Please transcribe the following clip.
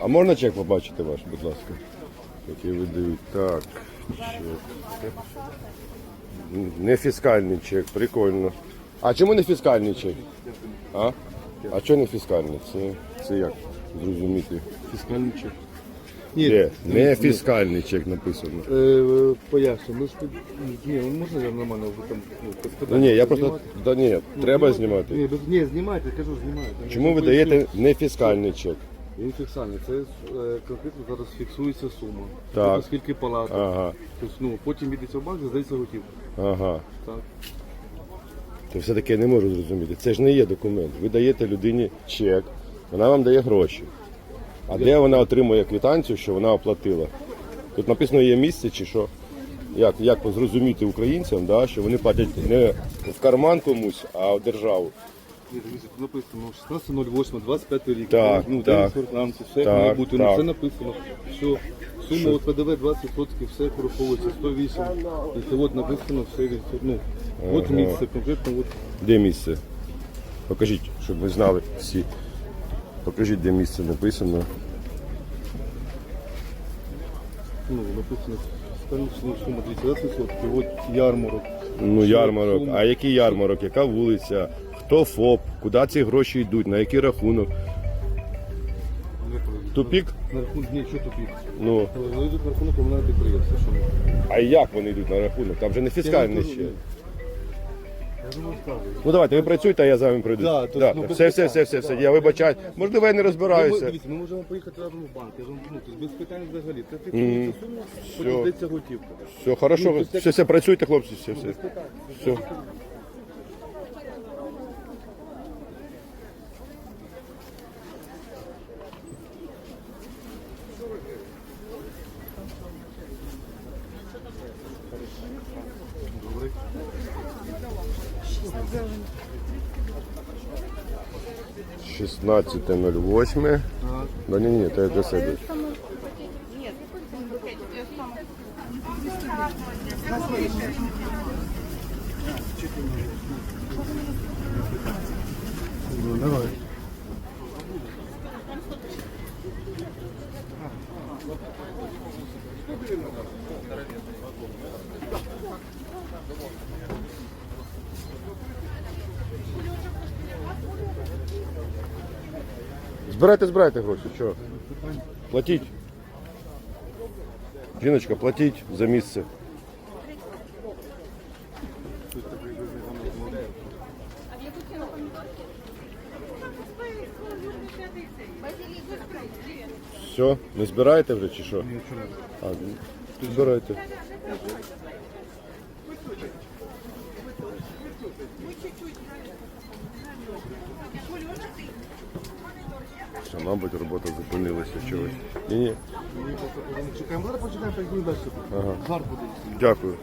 А можна чек побачити ваш, будь ласка? Який видають. Так, чек. Не фіскальний чек, прикольно. А чому не фіскальний чек? А? А чому не фіскальний? Це, це як зрозуміти? Фіскальний чек. Ні, не фіскальний чек написано. Е, поясню, ми ж під... Ні, ну можна я нормально ви там ну, Ну ні, я просто. знімати? Да ні, треба знімати. Ні, без... ні, знімайте, кажу, знімайте. Чому ви даєте не фіскальний чек? Він фіксальний. Це е, конкретно зараз фіксується сума. Так. Тобто, скільки палаток. Ага, Тобто, ну, потім йдеться в банк, здається готівка. ага. Так. То все-таки я не можу зрозуміти. Це ж не є документ. Ви даєте людині чек, вона вам дає гроші. А де вона отримує квитанцію, що вона оплатила? Тут написано є місце чи що? Як, як зрозуміти українцям, да, що вони платять не в карман комусь, а в державу. Ні, дивіться, тут написано 16.08, 25 рік. Так, ну, так. нам це все Так, має бути, ну, все написано. Все. Сума от ПДВ 20%, все пораховується, 108. І це от написано все. Ну, от місце конкретно, от Де місце? Покажіть, щоб ми знали всі. Покажіть, де місце написано. ну, написано станічна сума 20%, от ярмарок. Ну, ярмарок. А який ярмарок? Яка вулиця? Хто ФОП? Куди ці гроші йдуть? На який рахунок? Тупік? На рахунок, ні, що тупік? Ну, Вони йдуть на рахунок комунального підприємства. Що ми? а як вони йдуть на рахунок? Там вже не фіскальний ще. Ну давайте, ви працюйте, а я за вами прийду. Да, то- Да, ну, без все, все, питань. все, все, все. Я вибачаю. Можливо, я не Ми, розбираюся. дивіться, ми можемо поїхати разом в банк. Я ж вам, ну, тобто без питань взагалі. Це фіксується сума, потім готівка. Все, хорошо. Ну, Все, все, працюйте, хлопці, все, все. Питань. Все. Добре. Шістнадцяте ноль восьме. Да ні, ні, це для себе. Нет, букет, я сама. Збирайте, збирайте гроші, що? Платіть. Жіночка, платіть за місце. Все, не збираєте вже чи що? А, ну, збирайте. Все, мабуть, робота зупинилася чогось. Ні, ні. Чекаємо, зараз почекаємо, як він далі. Ага. Гар буде. Дякую.